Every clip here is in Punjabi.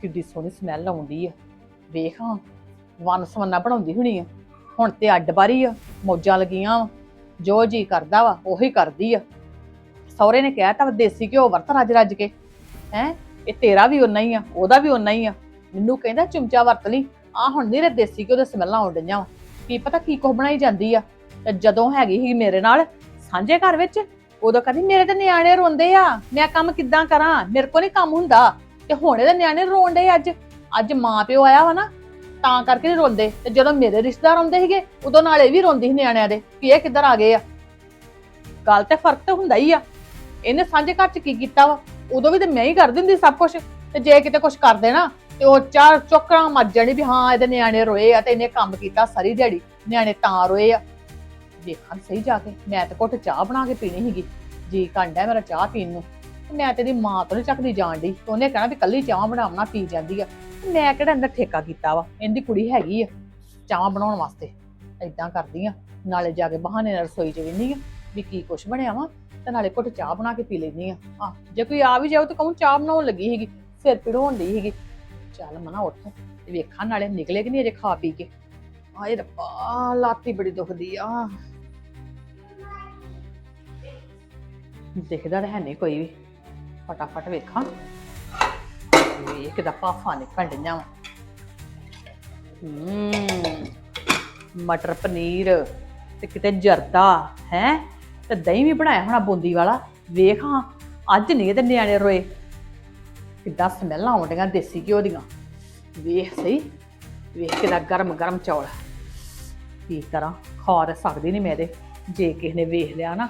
ਕਿੱਡੀ ਸੋਹਣੀ ਸਮੈਲ ਆਉਂਦੀ ਆ। ਵੇਖ ਹਾਂ, ਵਨ ਸਵੰਨਾ ਬਣਾਉਂਦੀ ਹੁਣੀ ਆ। ਹੁਣ ਤੇ ਅੱਡ ਬਾਰੀ ਆ, ਮੌਜਾਂ ਲੱਗੀਆਂ ਵਾਂ। ਜੋ ਜੀ ਕਰਦਾ ਵਾ, ਉਹੀ ਕਰਦੀ ਆ। ਸਹੁਰੇ ਨੇ ਕਿਹਾ ਵਾ, ਦੇਸੀ ਘਿਓ ਵਰਤ ਰੱਜ ਰੱਜ ਕੇ। ਹੈ, ਇਹ ਤੇਰਾ ਵੀ ਓਨਾ ਹੀ ਆ, ਉਹਦਾ ਵੀ ਓਨਾ ਹੀ ਆ। ਮੈਨੂੰ ਕਹਿੰਦਾ ਚਮਚਾ ਵਰਤ ਲਈ। ਆ ਹੁਣ ਨਹੀਂ ਦੇਸੀ ਘਿਓ ਦੇ ਸਮੈਲਾਂ ਆਉਣ ਡਈਆਂ ਵਾ। ਕੀ ਪਤਾ ਕੀ ਕੁਛ ਬਣਾਈ ਜਾਂਦੀ ਆ। ਤੇ ਜਦੋਂ ਹੈਗੀ ਸੀ ਮੇਰੇ ਨਾਲ, ਸਾਂਝੇ ਘਰ ਵਿੱਚ ਉਦੋਂ ਕਹਿੰਦੀ, ਮੇਰੇ ਤੇ ਨਿਆਣੇ ਰੋਂਦੇ ਆ। ਮੈਂ ਕੰਮ ਕਿੱਦਾਂ ਕਰਾਂ? ਮੇਰੇ ਕੋਲ ਨਹੀਂ ਕੰਮ ਹੁੰਦਾ। ਤੇ ਹੁਣ ਇਹਦੇ ਨਿਆਣੇ ਰੋਣ ਡੇ ਅੱਜ। ਅੱਜ ਮਾਂ ਪਿਓ ਆਇਆ ਵਾ ਨਾ, ਤਾਂ ਕਰਕੇ ਨਹੀਂ ਰੋਂਦੇ। ਤੇ ਜਦੋਂ ਮੇਰੇ ਰਿਸ਼ਤੇਦਾਰ ਆਉਂਦੇ ਸੀਗੇ, ਉਦੋਂ ਨਾਲ ਇਹ ਵੀ ਰੋਂਦੀ ਸੀ ਨਿਆਣਿਆਂ ਦੇ ਕਿ ਇਹ ਕਿੱਧਰ ਆ ਗਏ ਆ। ਗੱਲ ਤੇ ਫ਼ਰਕ ਤਾਂ ਹੁੰਦਾ ਹੀ ਆ। ਇਹਨੇ ਸਾਂਝੇ ਘਰ ਚ ਕੀ ਕੀਤਾ ਵਾ? ਉਦੋਂ ਵੀ ਤੇ ਮੈਂ ਹੀ ਕਰ ਦਿੰਦੀ ਸਭ ਕੁਝ ਤੇ ਜੇ ਕਿਤੇ ਕੁਝ ਕਰ ਦੇਣਾ, ਤੇ ਉਹ ਚਾਰ ਚੋਕਰਾਂ ਮੱਜ ਜਾਣੀ ਵੀ ਹਾਂ, ਇਹਦੇ ਨਿਆਣੇ ਰੋਏ ਆ ਤੇ ਇਹਨੇ ਕੰਮ ਕੀਤਾ ਸਾਰੀ ਦਿਹਾੜੀ। ਨਿਆਣੇ ਤਾਂ ਰੋਏ ਆ। ਦੇਖਾਂ ਸਹੀ ਜਾ ਕੇ, ਮੈਂ ਤੇ ਘੁੱਟ ਚਾਹ ਬਣਾ ਕੇ ਪੀਣੀ ਸੀਗੀ। ਜੀ ਕੰਡਾ ਮੇਰਾ ਚਾਹ ਪੀਣ ਨੂੰ। ਮੈਂ ਤੇਰੀ ਮਾਂ ਤੋਂ ਨੀ ਚੱਕਦੀ ਜਾਣ ਦੀ ਉਹਨੇ ਕਹਿਣਾ ਵੀ ਕੱਲੀ ਚਾਹ ਬਣਾਉਣਾ ਪੀ ਜਾਂਦੀ ਆ। ਮੈਂ ਕਿਹੜਾ ਅੰਦਰ ਠੇਕਾ ਕੀਤਾ ਵਾ? ਇਹਦੀ ਕੁੜੀ ਹੈਗੀ ਆ ਚਾਹ ਬਣਾਉਣ ਵਾਸਤੇ। ਏਦਾਂ ਕਰਦੀ ਆ। ਨਾਲੇ ਜਾ ਕੇ ਬਹਾਨੇ ਨਾਲ ਰਸੋਈ 'ਚ ਵਿੰਨੀ ਆ, ਵੀ ਕੀ ਕੁਛ ਬਣਿਆ ਵਾ। ਤੇ ਨਾਲੇ ਘੁੱਟ ਚਾਹ ਬਣਾ ਕੇ ਪੀ ਲੈਂਦੀ ਆ। ਆ ਜੇ ਕੋਈ ਆ ਵੀ ਜਾਊ ਤਾਂ ਕਹੂੰ ਚਾਹ ਬਣਾਉਣ ਲੱਗੀ ਸੀਗੀ। ਸਿਰ ਪੀੜ ਹੋਣ ਦੀ ਸੀਗੀ। ਚੱਲ ਮਨਾ ਉੱਠ। ਵੇਖਾਂ ਨਾਲੇ ਨਿਕਲੇ ਕਿ ਨਹੀਂ ਅਜੇ ਖਾ ਪੀ ਕੇ। ਆਏ ਰੱਬਾ, ਲਾਤੀ ਬੜੀ ਦੁਖਦੀ ਆ। ਦਿਖਦਾ ਤਾਂ ਹੈ ਨਹੀਂ ਕੋਈ ਵੀ। ਫਟਾਫਟ ਵੇਖਾਂ। ਇਹ ਕਿਦਾ ਪਾਫਾ ਨਿਕਲ ਡਈਆਂ ਵਾ। ਹੂੰ, ਮਟਰ ਪਨੀਰ ਤੇ ਕਿਤੇ ਜਰਦਾ, ਹੈ? ਤੇ ਦਹੀਂ ਵੀ ਬਣਾਇਆ ਹੋਣਾ ਬੂੰਦੀ ਵਾਲਾ। ਵੇਖ ਹਾਂ, ਅੱਜ ਨਹੀਂ ਇਹਦੇ ਨਿਆਣੇ ਰੋਏ। ਕਿੱਦਾਂ ਸਮੈਲਾਂ ਆਉਂਦੀਆਂ ਦੇਸੀ ਘਿਓ ਦੀਆਂ। ਵੇਖ ਸਹੀ, ਵੇਖ ਕਿਦਾਂ ਗਰਮ ਗਰਮ ਚੌਲ। ਕੀ ਕਰਾਂ ਖਾ ਤਾਂ ਸਕਦੀ ਨਹੀਂ ਮੇਰੇ। ਜੇ ਕਿਸੇ ਨੇ ਵੇਖ ਲਿਆ ਨਾ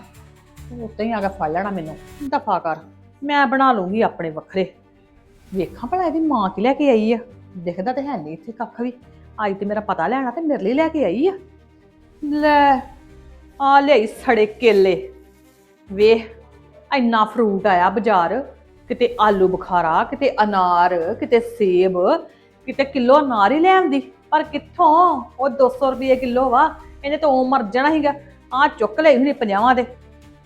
ਉੱਤੇ ਹੀ ਆ ਕੇ ਫੜ ਲੈਣਾ ਮੈਨੂੰ। ਦਫਾ ਕਰ, ਮੈਂ ਬਣਾ ਲੂੰਗੀ ਆਪਣੇ ਵੱਖਰੇ। ਵੇਖਾਂ ਭਲਾ ਇਹਦੀ ਮਾਂ ਕੀ ਲੈ ਕੇ ਆਈ ਆ। ਦਿਖਦਾ ਤੇ ਹੈ ਨਹੀਂ ਇੱਥੇ ਕੱਖ ਵੀ। ਅੱਜ ਤੇ ਮੇਰਾ ਪਤਾ ਲੈਣਾ ਤੇ ਮੇਰੇ ਲਈ ਲੈ ਕੇ ਆਈ ਆ। ਲੈ, ਆ ਲਈ ਸੜੇ ਕੇਲੇ। ਵੇਖ, ਇੰਨਾ ਫਰੂਟ ਆਇਆ ਬਾਜ਼ਾਰ। ਕਿਤੇ ਆਲੂ ਬੁਖਾਰਾ, ਕਿਤੇ ਅਨਾਰ, ਕਿਤੇ ਸੇਬ, ਕਿਤੇ ਕਿਲੋ ਅਨਾਰ ਹੀ ਲੈ ਆਂਦੀ। ਪਰ ਕਿੱਥੋਂ? ਉਹ 200 ਰੁਪਏ ਕਿਲੋ ਵਾ, ਇਹਨੇ ਤਾਂ ਉਹ ਮਰ ਜਾਣਾ ਸੀਗਾ। ਆ ਚੁੱਕ ਲਈ ਹੁਣੇ 50 ਦੇ,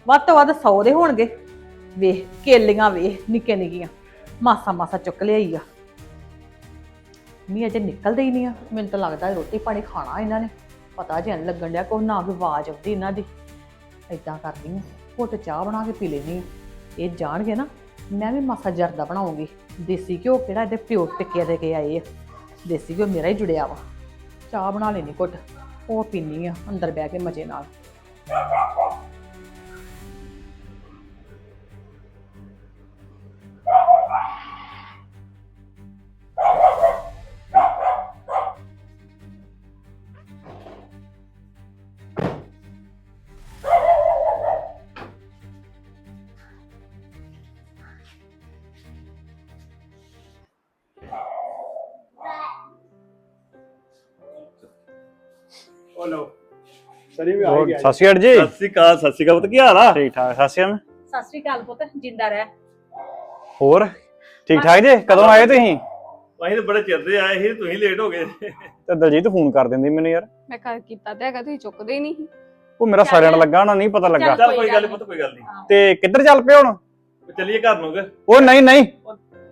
ਵੱਧ ਤੋਂ ਵੱਧ 100 ਦੇ ਹੋਣਗੇ। ਵੇਖ, ਕੇਲੀਆਂ ਵੇਖ ਨਿੱਕੇ ਨਿੱਕੀਆਂ, ਮਾਸਾ ਮਾਸਾ ਚੁੱਕ ਲਿਆਈ ਆ। ਮੀ ਅਜੇ ਨਿਕਲਦੇ ਹੀ ਨਹੀਂ ਆ, ਮੈਨੂੰ ਤਾਂ ਲੱਗਦਾ ਰੋਟੀ ਪਾਣੀ ਖਾਣਾ ਇਹਨਾਂ ਨੇ। ਪਤਾ ਜੇ ਨਹੀਂ ਲੱਗਣ ਡਿਆ ਕੋਈ ਨਾ ਕੋਈ ਆਵਾਜ਼ ਆਉਂਦੀ ਇਹਨਾਂ ਦੀ। ਏਦਾਂ ਕਰਦੀ ਆ ਘੁੱਟ ਚਾਹ ਬਣਾ ਕੇ ਪੀ ਲੈਣੀ ਇਹ ਜਾਣਗੇ ਨਾ, ਮੈਂ ਵੀ ਮਾਸਾ ਜਰਦਾ ਬਣਾਉਂਗੀ। ਦੇਸੀ ਘਿਓ ਕਿਹੜਾ ਇਹਦੇ ਪਿਓ ਟਿੱਕੇ ਦੇ ਕੇ ਆਏ ਆ। ਦੇਸੀ ਘਿਓ ਮੇਰਾ ਹੀ ਜੁੜਿਆ ਵਾ। ਚਾਹ ਬਣਾ ਲੈਣੀ ਘੁੱਟ। ਉਹ ਪੀਣੀ ਆ ਅੰਦਰ ਬਹਿ ਕੇ ਮਜ਼ੇ ਨਾਲ। ਸਰੀ ਵੀ ਆ ਹੋਰ ਗਿਆ ਸਤਿ ਸ਼੍ਰੀ ਅਕਾਲ ਜੀ। ਸਤਿ ਸ਼੍ਰੀ ਅਕਾਲ ਸਤਿ ਸ਼੍ਰੀ ਅਕਾਲ ਪੁੱਤ ਕੀ ਹਾਲ ਆ? ਠੀਕ ਠਾਕ ਸਤਿ ਸ਼੍ਰੀ ਅਕਾਲ। ਸਤਿ ਸ੍ਰੀ ਅਕਾਲ ਪੁੱਤ ਜਿੰਦਾ ਰਹਿ। ਹੋਰ ਠੀਕ ਠਾਕ ਜੀ? ਕਦੋਂ ਆਏ ਤੁਸੀਂ? ਅਸੀਂ ਤਾਂ ਬੜੇ ਚਿਰ ਦੇ ਆਏ ਸੀ ਤੁਸੀਂ ਲੇਟ ਹੋ ਗਏ। ਤੇ ਦਲਜੀਤ ਫੋਨ ਕਰ ਦਿੰਦੀ ਮੈਨੂੰ ਯਾਰ। ਮੈਂ ਕਰ ਕੀਤਾ ਤੇ ਹੈਗਾ ਤੁਸੀਂ ਚੁੱਕਦੇ ਹੀ ਨਹੀਂ ਸੀ। ਉਹ ਮੇਰਾ ਸਾਰਿਆਂ ਨਾਲ ਲੱਗਾ ਹੋਣਾ ਨਹੀਂ ਪਤਾ ਲੱਗਾ। ਚੱਲ ਕੋਈ ਗੱਲ ਨੀ ਪੁੱਤ ਕੋਈ ਗੱਲ ਨਹੀਂ ਤੇ ਕਿੱਧਰ ਚੱਲ ਪਏ ਹੁਣ? ਚੱਲੀਏ ਘਰ ਨੂੰ ਕਿ? ਉਹ ਨਹੀਂ ਨਹੀਂ।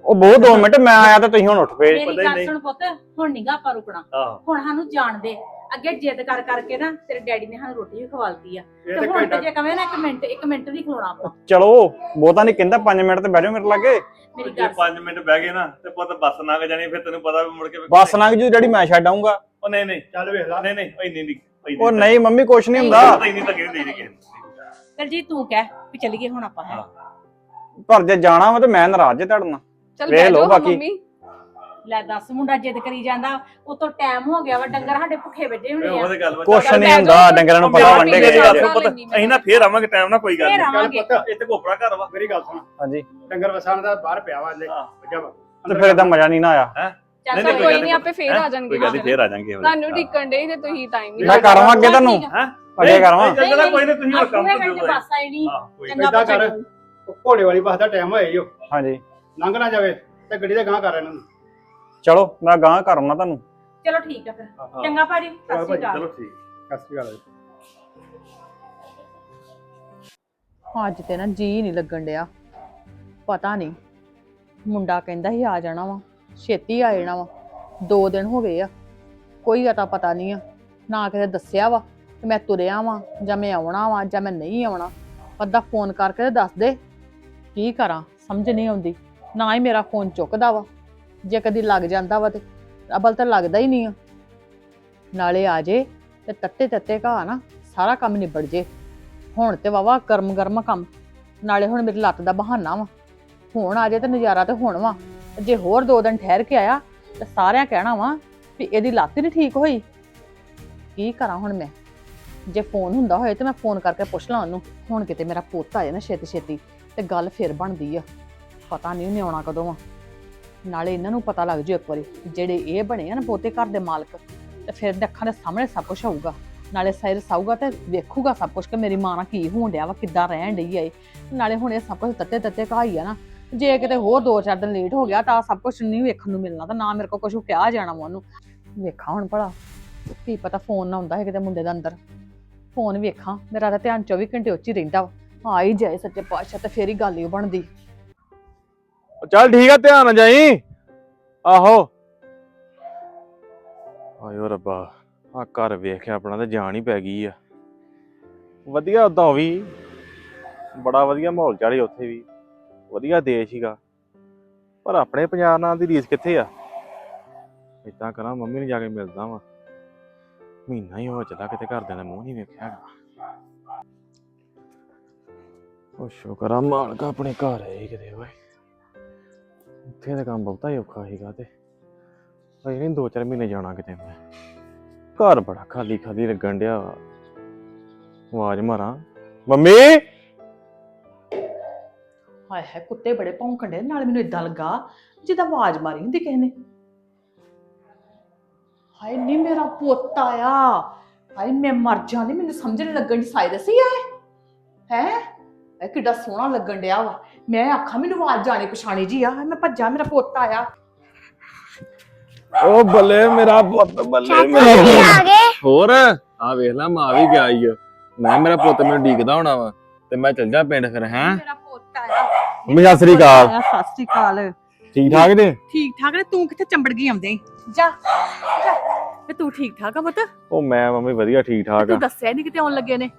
ਉਹ ਬਹੁਤ 2 ਮਿੰਟ ਮੈਂ ਆਇਆ ਤੇ ਤੁਸੀਂ ਹੁਣ ਉੱਠ ਪਏ। ਪਤਾ ਮੇਰੀ ਹੀ ਗੱਲ ਨਹੀਂ। ਸੁਣ ਪੁੱਤ ਹੁਣ ਨਿਗਾ ਆਪਾਂ ਰੁਕਣਾ। ਆਹੋ। ਹੁਣ ਸਾਨੂੰ ਜਾਣ ਦੇ। ਅੱਗੇ ਜਿੱਦ ਕਰ ਕਰਕੇ ਨਾ ਤੇਰੇ ਡੈਡੀ ਨੇ ਸਾਨੂੰ ਰੋਟੀ ਵੀ ਖਵਾਲਤੀ ਆ। ਇਹ ਤੇ ਤੇ ਹੁਣ ਤੇ ਘੰਟਾ ਜੇ ਕਵੇਂ ਨਾ ਇੱਕ ਮਿੰਟ ਇੱਕ ਮਿੰਟ ਨਹੀਂ ਖਲੋਣਾ ਆਪਾਂ। ਚਲੋ ਬਹੁਤਾ ਨਹੀਂ ਕਹਿੰਦਾ 5 ਮਿੰਟ ਤੇ ਬਹਿ ਜਾਓ ਮੇਰੇ ਲਾਗੇ। ਮੇਰੀ ਜੇ ਗੱਲ 5 ਮਿੰਟ ਬਹਿ ਗਏ ਨਾ ਤੇ ਪੁੱਤ ਬੱਸ ਲੰਘ ਜਾਣੀ ਫਿਰ ਤੈਨੂੰ ਪਤਾ ਵੀ ਮੁੜ ਕੇ ਬੱਸ ਲੰਘ ਜੂ ਜਿਹੜੀ ਮੈਂ ਛੱਡ ਆਊਂਗਾ। ਉਹ ਨਹੀਂ ਨਹੀਂ। ਚੱਲ ਵੇਖ ਲਾ। ਨਹੀਂ ਨਹੀਂ ਇੰਨੀ ਨਹੀਂ ਇੰਨੀ ਉਹ ਨਹੀਂ ਮੰਮੀ ਕੁਛ ਨਹੀਂ ਹੁੰਦਾ। ਇੰਨੀ ਲੱਗੀ ਨਹੀਂ ਕਿਸੇ ਨੂੰ। ਚਲ ਜੀ ਤੂੰ ਕਹਿ ਵੀ ਚੱਲੀਏ ਹੁਣ ਆਪਾਂ ਹੈਂ। ਹਾਂ। ਪਰ ਜੇ ਜਾਣਾ ਵਾ ਤੇ ਮੈਂ ਨਾਰਾਜ਼ ਜੇ ਤੁਹਾਡੇ ਨਾਲ। ਚੱਲ ਵੇਖ ਬਹਿ ਲਓ ਜਾਓ ਹਾਂ ਬਾਕੀ। ਮੰਮੀ। ਲੈ ਦੱਸ ਮੁੰਡਾ ਜਿੱਦ ਕਰੀ ਜਾਂਦਾ ਉਤੋਂ ਟਾਈਮ ਹੋ ਗਿਆ ਵਾ ਡੰਗਰ ਸਾਡੇ ਭੁੱਖੇ ਵੱਜੇ ਇਹ ਹੋਣੇ ਆ ਗੱਲ। ਕੁਛ ਨਹੀਂ ਹੁੰਦਾ। ਡੰਗਰਾਂ ਨੂੰ ਪਤਾ ਵੰਡੇ ਗਏ ਆ। ਅਸੀਂ ਨਾ ਫੇਰ ਆਵਾਂਗੇ ਟਾਈਮ ਨਾਲ ਕੋਈ ਗੱਲ ਫੇਰ ਨਹੀਂ। ਆਵਾਂਗੇ। ਪੁੱਤ ਇੱਥੇ ਕੋਪਰਾ ਘਰ ਵਾ। ਮੇਰੀ ਗੱਲ ਸੁਣ। ਹਾਂਜੀ। ਡੰਗਰ ਵਸਾਣ ਦਾ ਬਾਹਰ ਪਿਆ ਵਾ ਲੈ ਹਾਂ। ਵੱਜਾ ਵਾ। ਤੇ ਫਿਰ ਇਹਦਾ ਮਜ਼ਾ ਨਹੀਂ ਨਾ ਆਇਆ। ਚੱਲ ਨਹੀਂ, ਚੱਲ ਕੋਈ ਨਹੀਂ ਆਪੇ ਫੇਰ ਹੈਂ? ਆ ਜਾਣਗੇ। ਕੋਈ ਗੱਲ ਨਹੀਂ ਫੇਰ ਆ ਜਾਾਂਗੇ ਤੁਹਾਨੂੰ ਟਿਕਣ ਦੇ ਤੇ ਤੁਸੀਂ ਟਾਈਮ ਨਹੀਂ ਮੈਂ ਕਰਾਂਵਾ ਅੱਗੇ ਤੁਹਾਨੂੰ ਹੈਂ? ਅੱਗੇ ਚੱਲ ਕੋਈ ਨਹੀਂ ਤੁਸੀਂ ਹੁਣ ਕੰਮ ਕੰਮ ਕਰ ਦਿਓ ਬੱਸ ਆਈ ਨਹੀਂ। ਹਾਂ ਕੋਈ ਚੰਗਾ ਏਦਾਂ ਕਰ ਬੱਚਾ ਉਹ ਘੋੜੇ ਵਾਲੀ ਬੱਸ ਦਾ ਟਾਈਮ ਹੋਇਆ ਈ ਓ। ਹਾਂਜੀ। ਲੰਘ ਨਾ ਜਾਵੇ ਤੇ ਗੱਡੀ ਦਾ ਗਾਂ ਕਰ ਇਹਨਾਂ ਨੂੰ। ਚਲੋ ਮੈਂ ਗਾਂ ਕਰਾਉਣਾ ਤੁਹਾਨੂੰ। ਚਲੋ ਠੀਕ ਆ ਫਿਰ। ਹਾਂ। ਚੰਗਾ ਭਾਜੀ ਸਤਿ ਸ਼੍ਰੀ ਅਕਾਲ। ਚਲੋ ਠੀਕ। ਸਤਿ ਸ਼੍ਰੀ ਅਕਾਲ ਅੱਜ ਤੇ ਨਾ ਜੀ ਨਹੀਂ ਲੱਗਣ ਡਿਆ। ਪਤਾ ਨਹੀਂ ਮੁੰਡਾ ਕਹਿੰਦਾ ਸੀ ਆ ਜਾਣਾ ਵਾ ਛੇਤੀ ਆ ਜਾਣਾ ਵਾ। ਦੋ ਦਿਨ ਹੋ ਗਏ ਆ ਕੋਈ ਅਤਾ ਪਤਾ ਨਹੀਂ ਆ ਨਾ ਕਿਤੇ ਦੱਸਿਆ ਵਾ ਕਿ ਮੈਂ ਤੁਰਿਆ ਵਾਂ ਜਾਂ ਮੈਂ ਆਉਣਾ ਵਾਂ ਜਾਂ ਮੈਂ ਨਹੀਂ ਆਉਣਾ। ਅੱਧਾ ਫੋਨ ਕਰਕੇ ਤੇ ਦੱਸ ਦੇ ਕੀ ਕਰਾਂ ਸਮਝ ਨਹੀਂ ਆਉਂਦੀ। ਨਾ ਹੀ ਮੇਰਾ ਫੋਨ ਚੁੱਕਦਾ ਵਾ। ਜੇ ਕਦੀ ਲੱਗ ਜਾਂਦਾ ਵਾ ਤੇ ਅਬਲ ਤਾਂ ਲੱਗਦਾ ਹੀ ਨਹੀਂ ਆ। ਨਾਲੇ ਆ ਜੇ ਤੇ ਤੱਤੇ ਤੱਤੇ ਘਾ ਨਾ, ਸਾਰਾ ਕੰਮ ਨਿਬੜ ਜੇ। ਹੁਣ ਤੇ ਵਾਵਾ ਕਰਮ ਗਰਮ ਕੰਮ। ਨਾਲੇ ਹੁਣ ਮੇਰੀ ਲੱਤ ਦਾ ਬਹਾਨਾ ਵਾ। ਹੁਣ ਆ ਜੇ ਤੇ ਨਜ਼ਾਰਾ ਤੇ ਹੁਣ ਵਾ। ਜੇ ਹੋਰ ਦੋ ਦਿਨ ਠਹਿਰ ਕੇ ਆਇਆ ਤੇ ਸਾਰਿਆਂ ਕਹਿਣਾ ਵਾ ਵੀ ਇਹਦੀ ਲੱਤ ਹੀ ਨਹੀਂ ਠੀਕ ਹੋਈ। ਕੀ ਕਰਾਂ ਹੁਣ ਮੈਂ? ਜੇ ਫੋਨ ਹੁੰਦਾ ਹੋਏ ਤੇ ਮੈਂ ਫੋਨ ਕਰਕੇ ਪੁੱਛ ਲਾਂ ਉਹਨੂੰ। ਹੁਣ ਕਿਤੇ ਮੇਰਾ ਪੁੱਤ ਆ ਜਾਏ ਨਾ ਛੇਤੀ ਛੇਤੀ ਤੇ ਗੱਲ ਫੇਰ ਬਣਦੀ ਆ। ਪਤਾ ਨਹੀਂ ਉਹਨੇ ਆਉਣਾ ਕਦੋਂ ਆ ਨਾਲੇ ਇਹਨਾਂ ਨੂੰ ਪਤਾ ਲੱਗ ਜੂ ਇੱਕ ਵਾਰੀ ਜਿਹੜੇ ਇਹ ਬਣੇ ਆ ਨਾ ਪੋਤੇ ਘਰ ਦੇ ਮਾਲਕ, ਤੇ ਫਿਰ ਅੱਖਾਂ ਦੇ ਸਾਹਮਣੇ ਸਭ ਕੁਝ ਹੋਊਗਾ। ਨਾਲੇ ਸਾਇਰਸ ਆਊਗਾ ਤੇ ਵੇਖੂਗਾ ਸਭ ਕੁਝ ਕਿ ਮੇਰੀ ਮਾਂ ਨਾਲ ਕੀ ਹੋਣ ਡਿਆ ਵਾ, ਕਿੱਦਾਂ ਰਹਿਣ ਡਈ ਆ ਇਹ। ਨਾਲੇ ਹੁਣ ਇਹ ਸਭ ਕੁਝ ਤੱਤੇ ਤੱਤੇ ਕਹਾਈ ਆ ਨਾ। ਜੇ ਕਿਤੇ ਹੋਰ ਦੋ ਚਾਰ ਦਿਨ ਲੇਟ ਹੋ ਗਿਆ ਤਾਂ ਸਭ ਕੁਝ ਨਹੀਂ ਵੇਖਣ ਨੂੰ ਮਿਲਣਾ ਤਾਂ ਨਾ ਮੇਰੇ ਕੋਲ ਕੁਝ ਕਿਹਾ ਜਾਣਾ ਵਾ ਉਹਨੂੰ। ਵੇਖਾਂ ਹੁਣ ਭਲਾ, ਕੀ ਪਤਾ ਫੋਨ ਨਾ ਹੁੰਦਾ ਹੈ ਕਿਤੇ ਮੁੰਡੇ ਦਾ ਅੰਦਰ। ਫੋਨ ਵੇਖਾਂ, ਮੇਰਾ ਤਾਂ ਧਿਆਨ 24 ਘੰਟੇ ਉੱਚ ਹੀ ਰਹਿੰਦਾ ਵਾ। ਆ ਹੀ ਜਾਏ ਸੱਚੇ ਪਾਤਸ਼ਾਹ ਤੇ ਫੇਰ ਹੀ ਗੱਲ ਹੀ ਬਣਦੀ। ਚੱਲ ਠੀਕ ਆ, ਧਿਆਨ ਨਾਲ ਜਾਈ। ਆਹੋ। ਆਇਓ ਰੱਬਾ ਆ ਘਰ ਵੇਖਿਆ ਆਪਣਾ ਤੇ ਜਾਨ ਹੀ ਪੈ ਗਈ ਆ। ਵਧੀਆ ਉਦਾਂ ਉਹ ਵੀ। ਬੜਾ ਵਧੀਆ ਮਾਹੌਲ ਚਾੜੀ ਉੱਥੇ ਵੀ। ਵਧੀਆ ਦੇਸ਼ ਹੀਗਾ ਪਰ ਆਪਣੇ ਪੰਜਾਬ ਨਾਲ ਦੀ ਰੀਸ ਕਿੱਥੇ ਆ? ਇਦਾਂ ਕਰਾਂ, ਮੰਮੀ ਨੂੰ ਜਾ ਕੇ ਮਿਲਦਾ ਵਾਂ। ਮਹੀਨਾ ਹੀ ਹੋ ਚੱਲਾ ਕਿਤੇ ਘਰਦਿਆਂ ਦਾ ਮੂੰਹ ਨਹੀਂ ਵੇਖਿਆ ਹੈਗਾ। ਉਹ ਸ਼ੁਕਰ ਆ, ਮਾਲਕ ਆਪਣੇ ਘਰ ਆਏ ਕਿਤੇ, ਓਏ। ਇੱਥੇ ਤਾਂ ਕੰਮ ਬਹੁਤਾ ਹੀ ਔਖਾ ਸੀਗਾ ਤੇ। ਅਜੇ ਨਹੀਂ ਦੋ ਚਾਰ ਮਹੀਨੇ ਜਾਣਾ ਕਿਤੇ ਮੈਂ। ਘਰ ਬੜਾ ਖਾਲੀ ਖਾਲੀ ਲੱਗਣ ਡਿਆ ਵਾ। ਆਵਾਜ਼ ਮਾਰਾਂ। ਮੰਮੀ! ਹਾਏ ਹਾਏ, ਕੁੱਤੇ ਬੜੇ ਭੌਂਕਣ ਦੇ ਨਾਲ ਮੈਨੂੰ ਇਦਾਂ ਲੱਗਾ ਜਿੱਦਾਂ ਆਵਾਜ਼ ਮਾਰੀ ਹੁੰਦੀ ਕਿਸੇ ਨੇ। ਹਾਏ ਨਹੀਂ ਮੇਰਾ ਪੁੱਤ ਆਇਆ। ਹਾਏ, ਮੈਂ ਮਰ ਜਾਂਦੀ, ਮੈਨੂੰ ਸਮਝ ਨਹੀਂ ਲੱਗਣ ਦੀ ਸਾਇਰਸ ਹੀ ਆਏ। ਹੈ? ਇਹ ਕਿੱਡਾ ਸੋਹਣਾ ਲੱਗਣ ਡਿਆ ਵਾ। ਮੈਂ ਆਖਾਂ ਮੈਨੂੰ ਆਵਾਜ਼ ਜਾਣੀ ਪਛਾਣੀ ਜੀ ਆ। ਮੈਂ ਭੱਜਾ ਮੇਰਾ ਪੁੱਤ ਆਇਆ। ਓ ਬੱਲੇ ਮੇਰਾ ਪੁੱਤ ਬੱਲੇ ਆ ਗਏ। ਹੋਰ? ਆ ਵੇਖ ਲੈ ਮਾਂ ਵੀ ਗਿਆ ਈ ਓ। ਮੈਂ ਮੇਰਾ ਪੁੱਤ ਮੈਨੂੰ ਡੀਕਦਾ ਹੋਣਾ ਵਾ। ਤੇ ਮੈਂ ਚੱਲ ਜਾ ਪਿੰਡ ਫਿਰ ਹੈਂ? ਮੇਰਾ ਪੁੱਤ ਆਇਆ। ਮੰਮੀ ਸਤਿ ਸ੍ਰੀ ਅਕਾਲ। ਆਇਆ, ਸਤਿ ਸ੍ਰੀ ਅਕਾਲ। ਠੀਕ ਠਾਕ ਨੇ ਠੀਕ ਠਾਕ ਨੇ ਤੂੰ ਕਿੱਥੇ ਚੰਬੜ ਗਈ ਆਉਂਦੇ? ਜਾ ਜਾ। ਵੇ ਤੂੰ ਠੀਕ ਠਾਕ ਆ ਪੁੱਤ? ਉਹ ਮੈਂ ਮੰਮੀ ਵਧੀਆ ਠੀਕ ਠਾਕ ਆ। ਤੂੰ ਦੱਸਿਆ ਨਹੀਂ ਕਿਤੇ ਆਉਣ ਲੱਗੇ ਨੇ?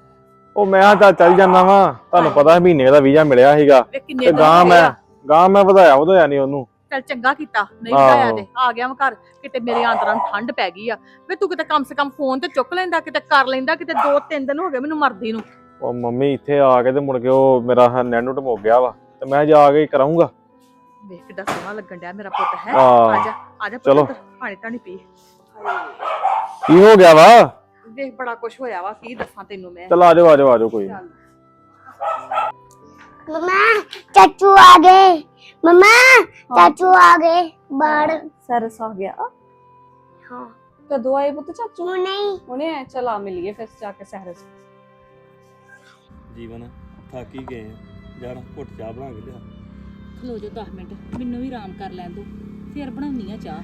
ਉਹ ਮੈਂ ਤਾਂ ਚੱਲ ਜਾਂਦਾ ਵਾਂ। ਤੁਹਾਨੂੰ ਪਤਾ ਮਹੀਨੇ ਦਾ ਵੀਜ਼ਾ ਮਿਲਿਆ ਸੀਗਾ। ਵੇ ਕਿੰਨੇ ਤੇ ਗਾਂ ਮੈਂ। ਗਾਂ ਮੈਂ ਵਧਾਇਆ ਵਧਾਇਆ ਨਹੀਂ ਉਹਨੂੰ। ਚੱਲ ਚੰਗਾ ਕੀਤਾ। ਨਹੀਂ ਆਹੋ। ਵਧਾਇਆ ਤੇ ਆ ਗਿਆ ਮੈਂ ਘਰ। ਕਿਤੇ ਮੇਰੇ ਅੰਦਰਾਂ ਨੂੰ ਠੰਡ ਪੈ ਗਈ ਆ। ਵੇ ਤੂੰ ਕਿਤੇ ਕਮ ਸੇ ਕਮ ਫੋਨ ਤੇ ਚੁੱਕ ਲੈਂਦਾ ਕਿਤੇ ਕਰ ਲੈਂਦਾ ਕਿਤੇ ਦੋ ਤਿੰਨ ਦਿਨ ਹੋ ਗਏ ਮੈਨੂੰ ਮਰਦੀ ਨੂੰ। ਉਹ ਮੰਮੀ ਇੱਥੇ ਆ ਕੇ ਤੇ ਮੁੜ ਕੇ ਉਹ ਮੇਰਾ ਨੈਨੂ ਟਮੋ ਗਿਆ ਵਾ। ਤੇ ਮੈਂ ਜਾ ਕੇ ਕਰਾਉਂਗਾ ਵੇਖ ਕਿੱਡਾ ਸੋਹਣਾ ਲੱਗਣ ਡਿਆ ਮੇਰਾ ਪੁੱਤ ਹੈ? ਆ ਜਾ ਆ ਜਾ। ਪੁੱਤ ਪਾਣੀ ਤਾਂ ਨਹੀਂ ਪੀ। ਕੀ ਹੋ ਗਿਆ ਵਾ? ਵੇਖ ਬੜਾ ਕੁਝ ਹੋਇਆ ਵਾ ਕੀ ਦੱਸਾਂ ਤੈਨੂੰ ਮੈਂ ਚਲ ਆ ਜਾਓ ਆ ਜਾਓ ਆ ਜਾਓ ਕੋਈ ਨੀ। ਚੱਲ मम्मा चाचू आ गए मम्मा चाचू आ गए बाहर ਸਰਸ ਆ ਗਿਆ हाँ ਕਦੋਂ ਆਏ ਪੁੱਤ ਚਾਚੂ क्यों नहीं ਹੁਣੇ ਆਏ ਚਲ ਆ ਮਿਲੀਏ ਫਿਰ ਜਾ ਕੇ ਸਹਿਰਸ ਜੀਵਨ ਥੱਕ ਹੀ ਗਏ ਆ ਯਾਰ ਘੁੱਟ ਚਾਹ ਬਣਾ ਕੇ ਲਿਆ ਖਲੋ ਜੋ 10 ਮਿੰਟ ਮੈਨੂੰ ਵੀ ਆਰਾਮ ਕਰ ਲੈਣ ਦੋ ਫਿਰ ਬਣਾਉਣੀ ਆ ਚਾਹ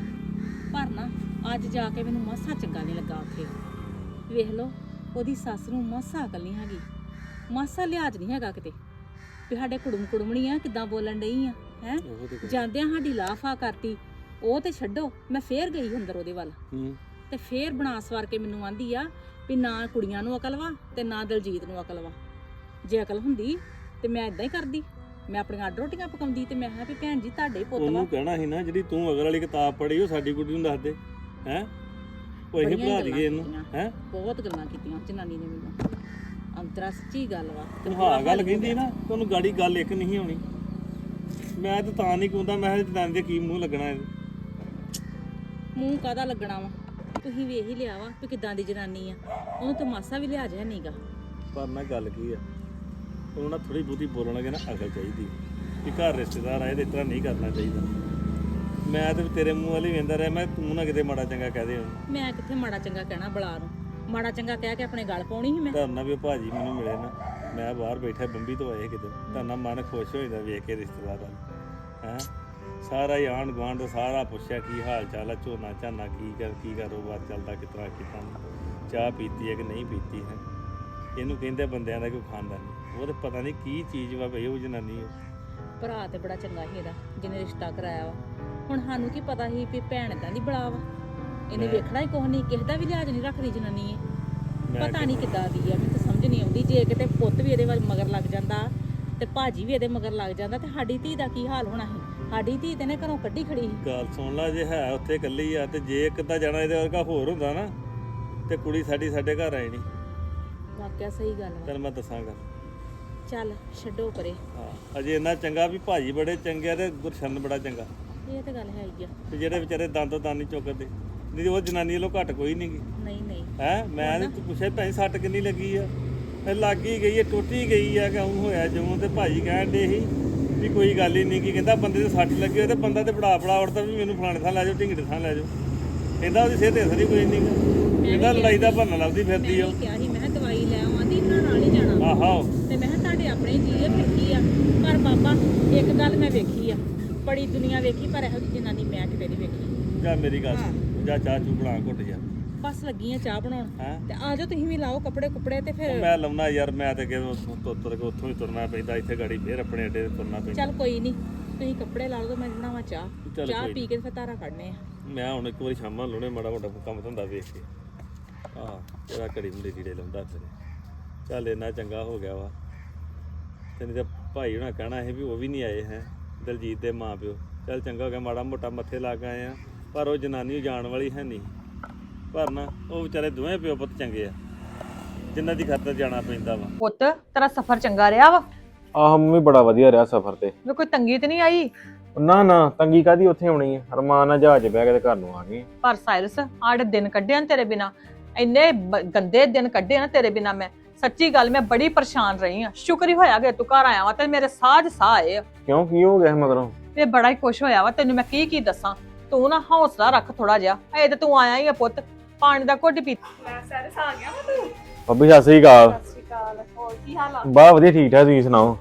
ਪਰ ਨਾ ਅੱਜ ਜਾ ਕੇ ਮੈਨੂੰ ਮਾਸਾ ਚੰਗਾ ਨਹੀਂ ਲੱਗਾ ਉੱਥੇ ਵੇਖ ਲਓ ਉਹਦੀ ਸੱਸ ਨੂੰ ਮਾਸਾ ਅਕਲ ਨਹੀਂ ਹੈਗੀ। ਮਾਸਾ ਲਿਹਾਜ਼ ਨਹੀਂ ਹੈਗਾ ਕਿਤੇ। ਵੀ ਸਾਡੇ ਕੁੜਮ ਕੁੜਮਣੀ ਆ ਕਿੱਦਾਂ ਬੋਲਣ ਡਈ ਆ ਹੈ? ਜਾਂਦਿਆਂ ਸਾਡੀ ਲਾਫਾ ਕਰਤੀ ਉਹ ਤੇ ਛੱਡੋ ਮੈਂ ਫੇਰ ਗਈ ਅੰਦਰ ਉਹਦੇ ਵੱਲ। ਤੇ ਫੇਰ ਬਣਾ ਸਵਾਰ ਕੇ ਮੈਨੂੰ ਆਂਦੀ ਆ ਵੀ ਨਾ ਕੁੜੀਆਂ ਨੂੰ ਅਕਲ ਵਾ ਤੇ ਨਾ ਦਲਜੀਤ ਨੂੰ ਅਕਲ ਵਾ। ਜੇ ਅਕਲ ਹੁੰਦੀ ਤੇ ਮੈਂ ਇਦਾਂ ਹੀ ਕਰਦੀ। ਮੈਂ ਆਪਣੀਆਂ ਅੱਡ ਰੋਟੀਆਂ ਪਕਾਉਂਦੀ ਤੇ ਮੈਂ ਕਿਹਾ ਵੀ ਭੈਣ ਜੀ ਤੁਹਾਡੇ ਪੁੱਤ ਵਾ। ਉਹਨੂੰ ਕਹਿਣਾ ਸੀ ਨਾ ਜਿਹੜੀ ਤੂੰ ਅਗਰ ਵਾਲੀ ਕਿਤਾਬ ਪੜ੍ਹੀ ਉਹ ਸਾਡੀ ਕੁੜੀ ਨੂੰ ਦੱਸ ਦੇ ਹੈ? ਬੜੀਆਂ ਪੜਾ ਗੱਲਾਂ ਦਈਏ ਇਹਨੂੰ। ਹੈ? ਬਹੁਤ ਗੱਲਾਂ ਕੀਤੀਆਂ ਜਨਾਨੀ ਨੇ ਮੈਨੂੰ। ਅੰਤਰਾ ਸੱਚੀ ਗੱਲ ਵਾ ਤੇ ਹਾਂ ਗੱਲ ਕਹਿੰਦੀ। ਨਾ ਤੁਹਾਨੂੰ ਗਾੜੀ ਗੱਲ ਇੱਕ ਨਹੀਂ ਆਉਣੀ ਮੈਂ ਤਾਂ ਤਾਂ ਨਹੀਂ ਕਹਿੰਦਾ ਮੈਂ ਜਨਾਨੀ ਦੇ ਕੀ ਮੂੰਹ ਲੱਗਣਾ ਇਹਦੇ। ਮੂੰਹ ਕਾਦਾ ਲੱਗਣਾ ਵਾ? ਤੁਸੀਂ ਵੇਖ ਹੀ ਲਿਆ ਵਾ ਵੀ ਕਿਦਾਂ ਦੀ ਜਨਾਨੀ ਆ। ਉਹਨੂੰ ਤਾਂ ਮਾਸਾ ਵੀ ਲਿਆ ਜਿਆ ਨਹੀਂਗਾ ਪਰ ਨਾ ਗੱਲ ਕੀ ਆ? ਉਹਨੂੰ ਥੋੜੀ ਬਹੁਤੀ ਬੋਲਣ ਲੱਗੇ ਨਾ ਅਕਲ ਚਾਹੀਦੀ। ਕਿ ਘਰ ਰਿਸ਼ਤੇਦਾਰ ਆਏ ਤੇ ਇਸ ਤਰ੍ਹਾਂ ਨਹੀਂ ਕਰਨਾ ਚਾਹੀਦਾ। ਮੈਂ ਤੇ ਤੇਰੇ ਮੂੰਹ ਵਾਲੀ ਵੇਂਦਾ ਰਿਹਾ ਮੈਂ ਤੂੰ ਨਾ ਕਿਤੇ ਮਾੜਾ ਚੰਗਾ ਕਹਿ ਦੇ ਉਹਨੂੰ। ਮੈਂ ਕਿੱਥੇ ਮਾੜਾ ਚੰਗਾ ਕਹਿਣਾ ਬਲਾ ਨੂੰ? ਮਾੜਾ ਚੰਗਾ ਕਹਿ ਕੇ ਆਪਣੇ ਗੱਲ ਪਾਉਣੀ ਸੀ ਮੈਂ? ਧਰਨਾ ਵੀ ਉਹ ਭਾਜੀ ਮੈਨੂੰ ਮਿਲੇ ਨਾ। ਮੈਂ ਬਾਹਰ ਬੈਠਾ ਬੰਬੀ ਤੋਂ ਆਏ ਕਿਤੇ। ਧਰਨਾ ਮਨ ਖੁਸ਼ ਹੋ ਜਾਂਦਾ ਵੇਖ ਕੇ ਰਿਸ਼ਤੇਦਾਰਾਂ ਹੈ? ਸਾਰਾ ਹੀ ਆਂਢ ਗੁਆਂਢ ਦਾ ਸਾਰਾ ਪੁੱਛਿਆ ਕੀ ਹਾਲ ਚਾਲ ਹੈ ਝੋਨਾ ਝਾਨਾ ਕੀ ਕਰ ਕੀ ਕਾਰੋਬਾਰ ਚੱਲਦਾ ਕਿਤਨਾ ਕਿਤਾਂ ਚਾਹ ਪੀਤੀ ਹੈ ਕਿ ਨਹੀਂ ਪੀਤੀ ਹੈ? ਇਹਨੂੰ ਕਹਿੰਦੇ ਬੰਦਿਆਂ ਦਾ ਕੋਈ ਖਾਂਦਾ ਨਹੀਂ ਉਹ ਤਾਂ ਪਤਾ ਨਹੀਂ ਕੀ ਚੀਜ਼ ਵਾ ਭਈ ਉਹ ਜਨਾਨੀ ਉਹ। ਭਰਾ ਤੇ ਬੜਾ ਚੰਗਾ ਸੀ ਇਹਦਾ ਜਿਹਨੇ ਰਿਸ਼ਤਾ ਕਰਾਇਆ ਵਾ। ਹੁਣ ਸਾਨੂੰ ਕੀ ਪਤਾ ਸੀ ਵੀ ਭੈਣ ਏਦਾਂ ਦੀ ਬੜਾ ਵਾ। ਇਹਨੇ ਵੇਖਣਾ ਹੀ ਕੁਛ ਨਹੀਂ ਕਿਸੇ ਦਾ ਵੀ ਲਿਹਾਜ਼ ਨਹੀਂ ਰੱਖਦੀ ਜਨਾਨੀ ਇਹ। ਮੈਂ ਪਤਾ ਨਹੀਂ ਕਿੱਦਾਂ ਦੀ ਆ ਮੈਨੂੰ ਤਾਂ ਸਮਝ ਨਹੀਂ ਆਉਂਦੀ। ਜੇ ਕਿਤੇ ਪੁੱਤ ਵੀ ਇਹਦੇ ਵੱਲ ਮਗਰ ਲੱਗ ਜਾਂਦਾ ਤੇ ਭਾਜੀ ਵੀ ਇਹਦੇ ਮਗਰ ਲੱਗ ਜਾਂਦਾ ਤੇ ਸਾਡੀ ਧੀ ਦਾ ਕੀ ਹਾਲ ਹੋਣਾ ਸੀ? ਸਾਡੀ ਧੀ ਤੇ ਨੇ ਘਰੋਂ ਕੱਢੀ ਖੜੀ ਸੀ। ਗੱਲ ਸੁਣ ਲਾ ਜੇ ਹੈ ਉੱਥੇ ਇਕੱਲੀ ਆ ਤੇ ਜੇ ਇੱਕ ਅੱਧਾ ਜਾਣਾ ਇਹਦੇ ਵਰਗਾ ਹੋਰ ਹੁੰਦਾ ਨਾ ਤੇ ਕੁੜੀ ਸਾਡੀ ਸਾਡੇ ਘਰ ਆਈ ਨਹੀਂ ਵਾਕਿਆ ਸਹੀ ਗੱਲ ਵਾ। ਤੈਨੂੰ ਮੈਂ ਦੱਸਾਂਗਾ ਚੱਲ ਛੱਡੋ ਪਰੇ। ਹਾਂ ਅਜੇ ਇੰਨਾ ਚੰਗਾ ਵੀ ਭਾਜੀ ਬੜੇ ਚੰਗੇ ਆ ਤੇ ਗੁਰਸ਼ਨ ਬੜਾ ਚੰਗਾ। ਇਹ ਤੇ ਗੱਲ ਹੈ ਹੀ ਆ। ਤੇ ਜਿਹੜੇ ਵਿਚਾਰੇ ਦੰਦ ਦੰਦ ਨਹੀਂ ਚੁੱਕਦੇ। ਨਹੀਂ ਉਹ ਜਨਾਨੀ ਵੱਲੋਂ ਘੱਟ ਕੋਈ ਨਹੀਂ ਗੀ। ਨਹੀਂ ਨਹੀਂ। ਹੈ? ਮੈਂ ਤੇ ਪੁੱਛਿਆ ਭੈਣ ਸੱਟ ਕਿੰਨੀ ਲੱਗੀ ਆ? ਇਹ ਲੱਗ ਹੀ ਗਈ ਹੈ ਟੁੱਟੀ ਗਈ ਆ ਕਿ ਉਹ ਹੋਇਆ ਜਿਉਂ ਤੇ ਭਾਜੀ ਕਹਿਣ ਦੇ ਸੀ ਵੀ ਕੋਈ ਗੱਲ ਹੀ ਨਹੀਂ ਕੀ ਕਹਿੰਦਾ ਬੰਦੇ ਦੇ ਸੱਟ ਲੱਗੀ ਹੋਈ ਤੇ ਬੰਦਾ ਤੇ ਬੜਾ ਬੜਾ ਉੜਦਾ ਵੀ ਮੈਨੂੰ ਫਲਾਣੇ ਥਾਂ ਲੈ ਜਾਓ ਢਿੰਗੜੇ ਥਾਂ ਲੈ ਜਾਓ। ਕਹਿੰਦਾ ਉਹਦੀ ਸਿਹਤ ਅਸਰ ਹੀ ਕੋਈ ਨਹੀਂ ਕਹਿੰਦਾ ਲੜਾਈ ਦਾ ਬਹਾਨਾ ਲੱਭਦੀ ਮੈਂ ਫਿਰਦੀ ਆ। ਵੀ ਕਿਹਾ ਸੀ ਮੈਂ ਦਵਾਈ ਲੈ ਆਵਾਂਦੀ ਇਹਨਾਂ ਨਾਲ ਹੀ ਜਾਣਾ। ਆਹੋ। ਤੇ ਮੈਂ ਕਿਹਾ ਤੁਹਾਡੇ ਆਪਣੇ ਜੀ ਆ ਫਿਰ ਕੀ ਆ। ਪਰ ਬਾਬਾ ਇੱਕ ਗੱਲ ਮੈਂ ਵੇਖੀ ਆ। ਬੜੀ ਦੁਨੀਆ ਵੇਖੀ ਪਰ ਇਹੋ ਜਿਹੀ ਜਨਾਨੀ ਮੈਂ ਕਿਤੇ ਨਹੀਂ ਵੇਖੀ। ਜਾ ਮੇਰੀ ਗੱਲ ਸੁਣ। ਜਾ ਚਾਹ ਚੂ ਬਣਾ ਘੁੱਟ ਜਾ। ਬਸ ਲੱਗੀ ਆ ਚਾਹ ਬਣਾਉਣ। ਹੈ? ਤੇ ਆ ਜਾਓ ਤੁਸੀਂ ਵੀ ਲਾਓ ਕੱਪੜੇ ਕੁਪੜੇ ਤੇ ਫਿਰ ਮੈਂ ਲਾਉਣਾ ਯਾਰ ਮੈਂ ਤੇ ਕਿ ਤੁਰ ਕੇ ਉੱਥੋਂ ਹੀ ਤੁਰਨਾ ਪੈਂਦਾ ਇੱਥੇ ਗਾੜੀ ਫੇਰ ਆਪਣੇ ਅੱਡੇ ਤੇ ਤੁਰਨਾ ਪੈਂਦਾ। ਚੱਲ ਕੋਈ ਨਹੀਂ ਤੁਸੀਂ ਕੱਪੜੇ ਲਾ ਲਓ ਤੇ ਮੈਂ ਬਣਾਵਾਂ ਚਾਹ। ਚੱਲ ਚਾਹ ਕੋਈ ਪੀ ਕੇ ਫਿਰ ਤਾਰਾ ਕੱਢਨੇ ਆ। ਮੈਂ ਹੁਣ ਇੱਕ ਵਾਰੀ ਸ਼ਾਮਾਂ ਲਾਉਣੇ ਮਾੜਾ ਮੋਟਾ ਕੰਮ ਧੰਦਾ ਵੇਖ ਕੇ। ਆਹ ਤੇਰਾ ਘੜੀ ਮੁੰਡੇ ਕੀੜੇ ਲਾਉਂਦਾ ਫਿਰ ਚੱਲ ਇੰਨਾ ਚੰਗਾ ਹੋ ਗਿਆ ਵਾ। ਤੇ ਨਹੀਂ ਤਾਂ ਭਾਈ ਹੁਣਾ ਕਹਿਣਾ ਇਹ ਵੀ ਉਹ ਵੀ ਨਹੀਂ ਆਏ ਹੈ। ਦਲਜੀਤ ਦੇ ਮਾਂ ਪਿਓ। ਚੱਲ ਚੰਗਾ ਹੋ ਗਿਆ ਮਾੜਾ ਮੋਟਾ ਮੱਥੇ ਲੱਗ ਆਏ ਆ ਪਰ ਉਹ ਜਨਾਨੀ ਜਾਣ ਵਾਲੀ ਹੈ ਨਹੀਂ। ਪਰ ਨਾ ਉਹ ਵਿਚਾਰੇ ਦੋਵੇਂ ਪਿਓ ਪੁੱਤ ਚੰਗੇ ਆ ਜਿਨ੍ਹਾਂ ਦੀ ਖਾਤਰ ਜਾਣਾ ਪੈਂਦਾ ਵਾ। ਪੁੱਤ ਤੇਰਾ ਸਫ਼ਰ ਚੰਗਾ ਰਿਹਾ ਵਾ? ਆਹ ਮੰਮੀ ਬੜਾ ਵਧੀਆ ਰਿਹਾ ਸਫ਼ਰ ਤੇ। ਵੀ ਕੋਈ ਤੰਗੀ ਤੇ ਨਹੀਂ ਆਈ? ਨਾ ਨਾ ਤੰਗੀ ਕਾਦੀ ਉੱਥੇ ਹੋਣੀ ਹੈ ਅਰਮਾਨ ਨਾਲ ਜਹਾਜ਼ 'ਚ ਬਹਿ ਕੇ ਤੇ ਘਰ ਨੂੰ ਆ ਗਏ ਪਰ ਸਾਇਰਸ ਆੜੇ ਦਿਨ ਕੱਢਿਆ ਤੇਰੇ ਬਿਨਾ ਇੰਨੇ ਬ- ਗੰਦੇ ਦਿਨ ਕੱਢੇ ਨਾ ਤੇਰੇ ਬਿਨਾ ਮੈਂ। ਸੱਚੀ ਗੱਲ ਮੈਂ ਬੜੀ ਪਰੇਸ਼ਾਨ ਰਹੀ ਆ ਸ਼ੁਕਰ ਹੀ ਹੋਇਆ ਕਿ ਤੂੰ ਘਰ ਆਇਆ ਵਾ ਤੇ ਮੇਰੇ 'ਚ ਸਾਹ ਆਏ ਆ। ਕਿਉਂ ਕੀ ਹੋ ਗਿਆ ਮਗਰੋਂ? ਤੇ ਬੜਾ ਹੀ ਖੁਸ਼ ਹੋਇਆ ਵਾ ਤੈਨੂੰ ਮੈਂ ਕੀ ਕੀ ਦੱਸਾਂ? ਤੂੰ ਨਾ ਹੌਸਲਾ ਰੱਖ ਥੋੜਾ ਜਿਹਾ। ਇਹ ਤੇ ਤੂੰ ਆਇਆ ਹੀ ਆ ਪੁੱਤ ਪਾਣੀ ਦਾ ਘੁੱਟ ਪੀ। ਮੈਂ ਸੈਰਸ ਆ ਗਿਆ ਵਾ ਤੂੰ? ਬੱਬੀ ਸਤਿ ਸ੍ਰੀ ਅਕਾਲ। ਸਤਿ ਸ਼੍ਰੀ ਅਕਾਲ ਹੋਰ ਕੀ ਹਾਲ ਆ? ਬਾ ਵਧੀਆ ਠੀਕ ਠਾਕ ਤੁਸੀਂ ਸੁਣਾਓ?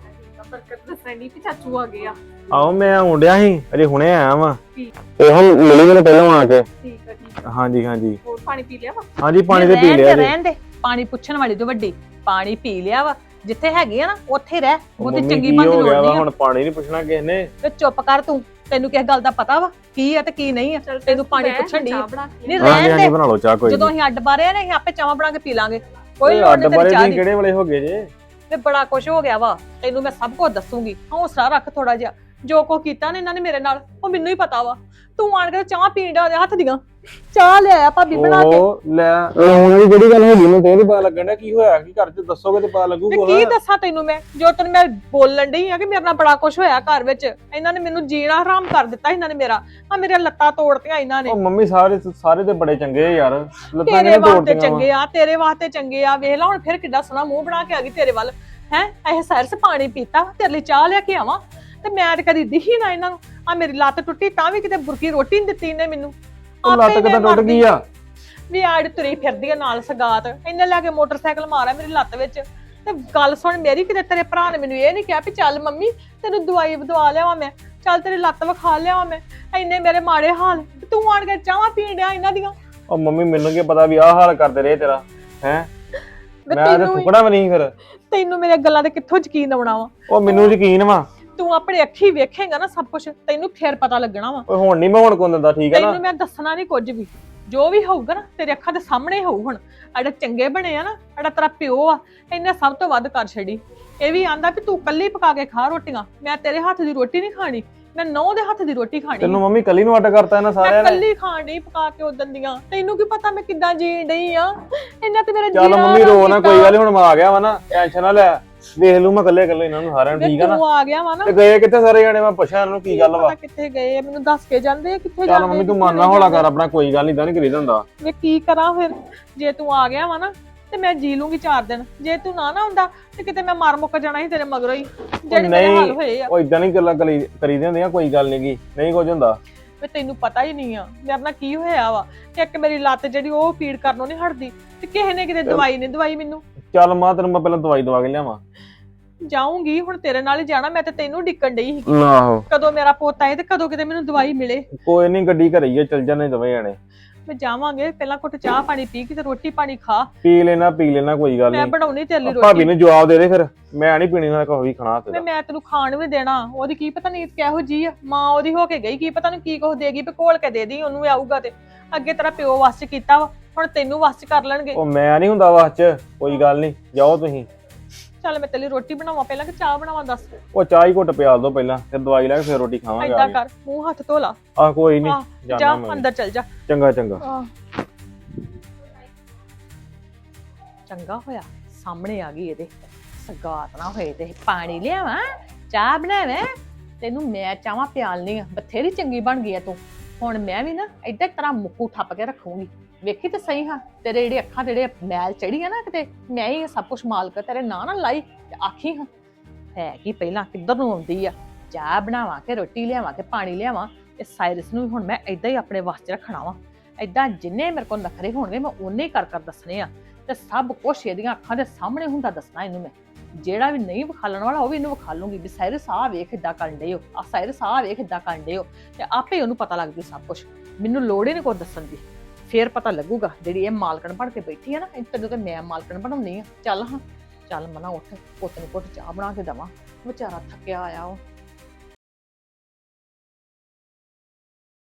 ਬਰਕਤ ਦੱਸਣ ਦੀ ਕਿ ਚਾਚੂ ਆ ਗਿਆ ਆਓ ਮੈਂ ਆਉਣ ਡਿਆ ਸੀ ਅਜੇ ਹੁਣੇ ਆਇਆ ਵਾਂ। ਠੀਕ। ਤੇ ਹੁਣ ਮਿਲੀ ਮੈਨੂੰ ਪਹਿਲਾਂ ਆ ਕੇ। ਠੀਕ ਆ ਠੀਕ ਆ। ਹਾਂਜੀ ਹਾਂਜੀ। ਹੋਰ ਪਾਣੀ ਪੀ ਲਿਆ ਵਾ? ਹਾਂਜੀ ਪਾਣੀ ਤੇ ਪੀ ਲਿਆ ਜੀ। ਰਹਿਣ ਦੇ। ਪਾਣੀ ਪੁੱਛਣ ਵਾਲੀ ਤੋਂ ਵੱਡੀ ਪਾਣੀ ਪੀ ਲਿਆ ਵਾ ਜਿੱਥੇ ਹੈਗੀ ਆ ਨਾ ਉੱਥੇ ਰਹਿ ਉਹ ਬਹੁਤੀ ਮੰਮੀ ਚੰਗੀ ਕੀ ਬੰਦ ਹੋ ਗਿਆ ਵਾ ਲੋੜ ਨਹੀਂ ਹੁਣ ਪਾਣੀ ਨਹੀਂ ਪੁੱਛਣਾ ਕਿਸ ਨੇ। ਤੇ ਚੁੱਪ ਕਰ ਤੂੰ ਤੈਨੂੰ ਕਿਸ ਗੱਲ ਦਾ ਪਤਾ ਵਾ ਕੀ ਆ ਤੇ ਕੀ ਨਹੀਂ ਆ ਚੱਲ ਤੈਨੂੰ ਪਾਣੀ ਪੁੱਛਣ ਦੀ ਚਾਹ ਬਣਾ ਕੇ। ਨਹੀਂ ਹਾਂਜੀ ਰਹਿਣ ਹਾਂਜੀ ਦੇ। ਬਣਾ ਲਓ ਚਾਹ ਕੋਈ ਜਦੋਂ ਨਹੀਂ। ਅਸੀਂ ਅੱਡ ਬਾਰੇ ਨੇ ਅਸੀਂ ਆਪੇ ਚਾਹ ਬਣਾ ਕੇ ਪੀ ਲਾਂਗੇ। ਕੋਈ ਲੋੜ ਅੱਡ ਨਹੀਂ ਬਾਰੇ ਤੇਰੀ ਚਾਹ ਤੁਸੀਂ ਦੀ। ਕਿਹੜੇ ਵੇਲੇ ਹੋ ਗਏ ਜੇ? ਤੇ ਬੜਾ ਕੁਝ ਹੋ ਗਿਆ ਵਾ ਤੈਨੂੰ ਮੈਂ ਸਭ ਕੁਝ ਦੱਸੂਗੀ ਹੌਸਲਾ ਰੱਖ ਥੋੜਾ ਜਿਹਾ। ਜੋ ਕੋ ਕੀਤਾ ਨੇ ਇਹਨਾਂ ਨੇ ਮੇਰੇ ਨਾਲ ਉਹ ਮੈਨੂੰ ਹੀ ਪਤਾ ਵਾ। ਤੂੰ ਆਣ ਕੇ ਚਾਹ ਪੀਣ ਦਾ ਹੱਥ ਦੀਆਂ। ਚਾਹ ਲਿਆਇਆ ਭਾਬੀ ਬਣਾ ਕੇ। ਉਹ ਲੈ। ਹੁਣ ਵੀ ਕਿਹੜੀ ਗੱਲ ਹੋ ਗਈ ਮੈਨੂੰ ਤੇ ਇਹ ਨੀ ਪਤਾ ਲੱਗਣ ਡਿਆ ਕੀ ਹੋਇਆ ਕੀ ਘਰ 'ਚ ਦੱਸੋਗੇ ਤੇ ਪਤਾ ਲੱਗੂਗਾ। ਕੀ ਦੱਸਾਂ ਤੈਨੂੰ ਮੈਂ? ਜੋ ਤੈਨੂੰ ਮੈਂ ਬੋਲਣ ਡਈ ਆ ਕਿ ਮੇਰੇ ਨਾਲ ਬੜਾ ਕੁਝ ਹੋਇਆ ਘਰ ਵਿੱਚ ਇਹਨਾਂ ਨੇ ਮੈਨੂੰ ਜੀਣਾ ਹਰਾਮ ਕਰ ਦਿੱਤਾ ਇਹਨਾਂ ਨੇ ਮੇਰਾ। ਆ ਮੇਰੀਆਂ ਲੱਤਾਂ ਤੋੜਤੀਆਂ ਇਹਨਾਂ ਨੇ। ਉਹ ਮੰਮੀ ਸਾਰੇ ਸਾਰੇ ਤੇ ਬੜੇ ਚੰਗੇ ਆ ਯਾਰ। ਲੱਤਾਂ ਤੇਰੇ ਕਿਹਨੇ ਵਾਸਤੇ ਤੋੜਦੀਆਂ? ਚੰਗੇ ਆ ਤੇਰੇ ਵਾਸਤੇ ਚੰਗੇ ਆ। ਵੇਖ ਲਾ ਹੁਣ ਫਿਰ ਕਿੱਡਾ ਸੋਹਣਾ ਮੂੰਹ ਬਣਾ ਕੇ ਆ ਗਈ ਤੇਰੇ ਵੱਲ। ਹੈ? ਇਹ ਸੈਰਸ ਪਾਣੀ ਪੀਤਾ ਤੇਰੇ ਲਈ ਚਾਹ ਲਿਆ ਕੇ ਆਵਾਂ। ਤੇ ਮੈਂ ਤੇ ਕਦੀ ਦਿਖੀ ਨਾ ਇਹਨਾਂ ਨੂੰ। ਆ ਮੇਰੀ ਲੱਤ ਟੁੱਟੀ ਤਾਂ ਵੀ ਕਿਤੇ ਬੁਰਕੀ ਰੋਟੀ ਨਹੀਂ ਦਿੱਤੀ ਇਹਨੇ ਮੈਨੂੰ। ਉਹ ਲੱਤ ਕਿੱਦਾਂ ਟੁੱਟ ਗਈ ਆ? ਵੀ ਆੜ ਤੁਰੀ ਫਿਰਦੀ ਆ ਨਾਲ ਸਗਾਤ। ਇਹਨੇ ਲੈ ਕੇ ਮੋਟਰਸਾਈਕਲ ਮਾਰਿਆ ਮੇਰੀ ਲੱਤ ਵਿੱਚ। ਤੇ ਗੱਲ ਸੁਣ ਮੇਰੀ ਕਿਤੇ ਤੇਰੇ ਭਰਾ ਨੇ ਮੈਨੂੰ ਇਹ ਨਹੀਂ ਕਿਹਾ ਵੀ ਚੱਲ ਮੰਮੀ ਤੈਨੂੰ ਦਵਾਈ ਦਵਾ ਲਿਆਵਾਂ ਮੈਂ। ਚੱਲ ਤੇਰੀ ਲੱਤ ਵਿਖਾ ਲਿਆਵਾਂ ਮੈਂ। ਇੰਨੇ ਮੇਰੇ ਮਾੜੇ ਹਾਲ। ਤੇ ਆਣ ਕੇ ਚਾਹਾਂ ਪੀਣ ਡਿਆ ਇਹਨਾਂ ਦੀਆਂ? ਉਹ ਮੰਮੀ ਮੈਨੂੰ ਕੀ ਪਤਾ ਵੀ ਆਹ ਹਾਲ ਕਰਦੇ ਰਹੇ ਤੇਰਾ ਹੈ? ਮੈਂ ਤੇ ਤੈਨੂੰ ਵੀ- ਟੁਕੜਾ ਵੀ ਨਹੀਂ ਫਿਰ। ਤੈਨੂੰ ਮੇਰੇ ਗੱਲਾਂ ਤੇ ਕਿੱਥੋਂ ਯਕੀਨ ਆਉਣਾ ਵਾ? ਉਹ ਮੈਨੂੰ ਯਕੀਨ ਵਾ। ਤੂੰ ਆਪਣੇ ਅੱਖੀ ਵੇਖੇਗਾ ਨਾ ਸਭ ਕੁਝ ਤੈਨੂੰ ਫੇਰ ਪਤਾ ਲੱਗਣਾ ਵਾ। ਓਏ ਹੁਣ ਨਹੀਂ ਮੈਂ ਹੁਣ ਕੋਣ ਦਿੰਦਾ ਠੀਕ ਹੈ ਨਾ? ਤੈਨੂੰ ਮੈਂ ਦੱਸਣਾ ਨਹੀਂ ਕੁਝ ਵੀ। ਜੋ ਵੀ ਹੋਊਗਾ ਨਾ ਤੇਰੇ ਅੱਖਾਂ ਦੇ ਸਾਹਮਣੇ ਹੋਊ ਹੁਣ। ਅੜਾ ਚੰਗੇ ਬਣੇ ਆ ਨਾ ਅੜਾ ਤੇਰਾ ਪਿਓ ਆ ਇਹਨੇ ਸਭ ਤੋਂ ਵੱਧ ਕਰ ਛੜੀ ਇਹ ਵੀ ਆਂਦਾ ਵੀ ਤੂੰ ਕੱਲੀ ਪਕਾ ਕੇ ਖਾ ਰੋਟੀਆਂ। ਮੈਂ ਤੇਰੇ ਹੱਥ ਦੀ ਰੋਟੀ ਨਹੀਂ ਖਾਣੀ ਮੈਂ ਨੌ ਦੇ ਹੱਥ ਦੀ ਰੋਟੀ ਖਾਣੀ। ਤੈਨੂੰ ਮੰਮੀ ਕੱਲੀ ਨੂੰ ਅੱਡ ਕਰਤਾ ਇਹਨਾਂ ਸਾਰਿਆਂ ਨੇ? ਕੱਲੀ ਖਾਣ ਪਕਾ ਕੇ ਉਦਣ ਦੀਆਂ। ਤੈਨੂੰ ਕੀ ਪਤਾ ਮੈਂ ਕਿੱਦਾਂ ਜੀਣ ਡਈ ਆ? ਇਹਨਾਂ ਤੇ ਮੇਰਾ ਚੱਲ ਜੀਣਾ ਮੰਮੀ ਰੋ ਨਾ। ਕੋਈ ਗੱਲ ਨੀ, ਹੁਣ ਮੈਂ ਆ ਗਿਆ ਵਾ ਨਾ ਟੈਨਸ਼ਨ ਨਾ ਲੈ। ਵੇਖ ਲੂ ਮੈਂ ਕੱਲੇ ਕੱਲੇ ਇਹਨਾਂ ਨੂੰ ਸਾਰਿਆਂ ਨੂੰ ਠੀਕ ਆ ਨਾ? ਤੂੰ ਆ ਗਿਆ ਵਾ ਨਾ। ਤੇ ਗਏ ਕਿੱਥੇ ਸਾਰੇ ਜਾਣੇ? ਮੈਂ ਪੁੱਛਿਆ ਇਹਨਾਂ ਨੂੰ ਕੀ ਗੱਲ ਵਾ। ਪਤਾ ਕਿੱਥੇ ਗਏ ਆ, ਮੈਨੂੰ ਦੱਸ ਕੇ ਜਾਂਦੇ ਆ ਕਿੱਥੇ ਜਾਂਦੇ ਚੱਲ ਮੰਮੀ ਤੂੰ ਮਨ ਨਾ ਹੌਲਾ ਜਾਂਦੇ। ਕਰ ਆਪਣਾ ਕੋਈ ਗੱਲ ਨਹੀਂ ਤਾਂ ਨਹੀਂ ਕਰੀਦਾ ਹੁੰਦਾ ਮੈਂ ਕੀ ਕਰਾਂ ਫਿਰ? ਜੇ ਤੂੰ ਆ ਗਿਆ ਵਾ ਨਾ ਤੇ ਮੈਂ ਜੀ ਲੂੰਗੀ ਚਾਰ ਦਿਨ। ਜੇ ਤੂੰ ਨਾ ਨਾ ਹੁੰਦਾ ਤੇ ਕਿਤੇ ਮੈਂ ਮਰ ਮੁੱਕ ਜਾਣਾ ਸੀ ਤੇਰੇ ਮਗਰੋਂ ਹੀ। ਜਿਹੜੇ ਮੇਰੇ ਹਾਲ ਹੋਏ ਆ। ਉਹ ਇਦਾਂ ਨਹੀਂ ਗੱਲਾਂ ਕਰੀ ਕਰੀਦੀਆਂ ਹੁੰਦੀਆਂ ਕੋਈ ਗੱਲ ਨਹੀਂ ਗੀ ਨਹੀਂ ਕੁਝ ਹੁੰਦਾ। ਵੀ ਤੈਨੂੰ ਪਤਾ ਹੀ ਨਹੀਂ ਆ ਮੇਰੇ ਨਾਲ ਕੀ ਹੋਇਆ ਵਾ। ਇੱਕ ਮੇਰੀ ਲੱਤ ਜਿਹੜੀ ਉਹ ਪੀੜ ਕਰਨੋਂ ਨਹੀਂ ਹਟਦੀ। ਤੇ ਕਿਸੇ ਨੇ ਕਿਤੇ ਦਵਾਈ ਨਹੀਂ ਦਵਾਈ ਮੈਨੂੰ। ਚੱਲ ਮਾਂ ਤੈਨੂੰ ਮੈਂ ਪਹਿਲਾਂ ਦਵਾਈ ਦਵਾ ਕੇ ਲਿਆਵਾਂ। ਜਾਊਂਗੀ ਹੁਣ ਤੇਰੇ ਨਾਲ ਹੀ ਜਾਣਾ ਮੈਂ ਤੇ ਤੈਨੂੰ ਡਿੱਕਣ ਡਈ ਸੀ ਆਹੋ। ਕਦੋਂ ਮੇਰਾ ਪੋਤਾ ਆਏ ਤੇ ਕਦੋਂ ਕਿਤੇ ਮੈਨੂੰ ਦਵਾਈ ਮਿਲੇ। ਕੋਈ ਨਹੀਂ ਗੱਡੀ ਘਰੇ ਹੀ ਆ ਚੱਲ ਜਾਣੇ ਦੋਵੇਂ ਜਾਣੇ। ਮੈਂ ਜਾਵਾਂਗੇ ਪਹਿਲਾਂ ਘੁੱਟ ਚਾਹ ਪਾਣੀ ਪੀ ਕੇ ਤੇ ਰੋਟੀ ਪਾਣੀ ਖਾ। ਪੀ ਲੈਣਾ ਪੀ ਲੈਣਾ ਕੋਈ ਗੱਲ ਮੈਂ ਨਹੀਂ ਬਣਾਉਣੀ ਤੇਰੇ ਭਾਬੀ ਰੋਟੀ। ਨੂੰ ਜਵਾਬ ਦੇ ਦੇ ਫਿਰ। ਮੈਂ ਨਹੀਂ ਪੀਣੀ ਨਾਲ ਕੋਈ ਵੀ ਖਾਣਾ ਤੇ ਮੈਂ ਤੈਨੂੰ ਖਾਣ ਵੀ ਦੇਣਾ ਉਹਦੀ ਕੀ ਪਤਾ ਨੀਤ ਕਿਹੋ ਜੀ ਆ। ਮਾਂ ਉਹਦੀ ਹੋ ਕੇ ਗਈ ਕੀ ਪਤਾ ਨੂੰ ਕੀ ਕੁਛ ਦੇਗੀ ਵੀ ਘੋਲ ਕੇ ਦੇ ਦੀ ਉਹਨੂੰ ਆਊਗਾ ਤੇ। ਅੱਗੇ ਤੇਰਾ ਪਿਓ ਵਸ ਚ ਕੀਤਾ ਵਾ। ਹੁਣ ਤੈਨੂੰ ਵਸ ਚ ਕਰ ਲੈਣਗੇ। ਉਹ ਮੈਂ ਨਹੀਂ ਹੁੰਦਾ ਵਾਸ ਚ ਕੋਈ ਗੱਲ ਨਹੀਂ ਜਾਓ ਤੁਸੀਂ। ਚੱਲ ਮੈਂ ਤੇਰੇ ਲਈ ਰੋਟੀ ਬਣਾਵਾਂ ਪਹਿਲਾਂ ਕਿ ਚਾਹ ਬਣਾਵਾਂ ਦੱਸ? ਉਹ ਚਾਹ ਹੀ ਘੁੱਟ ਪਿਆਲ ਦੋ ਪਹਿਲਾਂ ਫਿਰ ਦਵਾਈ ਲੈ ਕੇ ਫਿਰ ਰੋਟੀ ਖਾਵਾਂਗੇ ਐਦਾਂ ਕਰ ਮੂੰਹ ਹੱਥ ਧੋ ਲਾ। ਆ ਕੋਈ ਨਹੀਂ ਜਾ ਜਾਣਾ ਮੈਂ ਅੰਦਰ ਚੱਲ ਜਾ। ਚੰਗਾ ਚੰਗਾ। ਆਹ। ਚੰਗਾ ਹੋਇਆ ਸਾਹਮਣੇ ਆ ਗਈ ਇਹਦੇ। ਸਗਾਤ ਨਾ ਹੋਏ ਤੇ ਪਾਣੀ ਲਿਆਵਾਂ ਚਾਹ ਬਣਾਵੇਂ ਤੈਨੂੰ ਮੈਂ ਚਾਹਾਂ ਪਿਆਲਨੀ ਆ ਬਥੇਰੀ ਚੰਗੀ ਬਣ ਗਈ ਆ ਤੂੰ। ਹੁਣ ਮੈਂ ਵੀ ਨਾ ਏਦਾਂ ਤਰ੍ਹਾਂ ਮੁੱਕੂ ਠੱਪ ਕੇ ਰੱਖੂੰਗੀ। ਵੇਖੀ ਤੇ ਸਹੀ ਹਾਂ, ਤੇਰੇ ਜਿਹੜੇ ਅੱਖਾਂ ਤੇ ਜਿਹੜੇ ਮੈਲ ਚੜੀ ਆ ਨਾ ਕਿਤੇ, ਮੈਂ ਹੀ ਇਹ ਸਭ ਕੁਝ ਮਾਲਕ ਤੇਰੇ ਨਾਂ ਨਾ ਲਾਈ ਤੇ ਆਖੀ ਹਾਂ, ਹੈ ਕਿ ਪਹਿਲਾਂ ਕਿੱਧਰ ਨੂੰ ਆਉਂਦੀ ਆ? ਚਾਹ ਬਣਾਵਾਂ ਕਿ ਰੋਟੀ ਲਿਆਵਾਂ ਕਿ ਪਾਣੀ ਲਿਆਵਾਂ? ਇਹ ਸਾਇਰਸ ਨੂੰ ਵੀ ਹੁਣ ਮੈਂ ਏਦਾਂ ਹੀ ਆਪਣੇ ਵਾਸਤੇ ਰੱਖਣਾ ਵਾ। ਏਦਾਂ ਜਿੰਨੇ ਮੇਰੇ ਕੋਲ ਨਖਰੇ ਹੋਣਗੇ, ਮੈਂ ਉਹਨੇ ਹੀ ਕਰ ਕਰ ਦੱਸਣੇ ਆ। ਤੇ ਸਭ ਕੁਛ ਇਹਦੀਆਂ ਅੱਖਾਂ ਦੇ ਸਾਹਮਣੇ ਹੁੰਦਾ ਦੱਸਣਾ ਇਹਨੂੰ ਮੈਂ। ਜਿਹੜਾ ਵੀ ਨਹੀਂ ਵਿਖਾਲਣ ਵਾਲਾ, ਉਹ ਵੀ ਇਹਨੂੰ ਵਿਖਾ ਲੂੰਗੀ ਵੀ ਸਾਇਰਸ ਆ ਵੇਖ ਇਦਾਂ ਕਰਨ ਡਏ ਹੋ। ਆ ਸਾਇਰਸ ਆ ਵੇਖ ਇਦਾਂ ਕਰਨ ਡਏ ਹੋ। ਤੇ ਆਪੇ ਉਹਨੂੰ ਪਤਾ ਲੱਗ ਜੂ ਸਭ ਕੁਝ ਮੈਨੂੰ ਲੋੜ ਹੀ ਨਹੀਂ ਕੋਈ ਦੱਸਣ ਦੀ। ਫੇਰ ਪਤਾ ਲੱਗੂਗਾ ਜਿਹੜੀ ਇਹ ਮਾਲਕਣ ਬਣ ਕੇ ਬੈਠੀ ਆ ਨਾ, ਇਹ ਤੈਨੂੰ ਤੇ ਮੈਂ ਮਾਲਕਣ ਬਣਾਉਣੀ ਆ। ਚੱਲ ਹਾਂ, ਚੱਲ ਮਨਾ ਉੱਠ, ਪੁੱਤ ਨੂੰ ਘੁੱਟ ਚਾਹ ਬਣਾ ਕੇ ਦਵਾਂ। ਵਿਚਾਰਾ ਥੱਕਿਆ ਆਇਆ ਉਹ।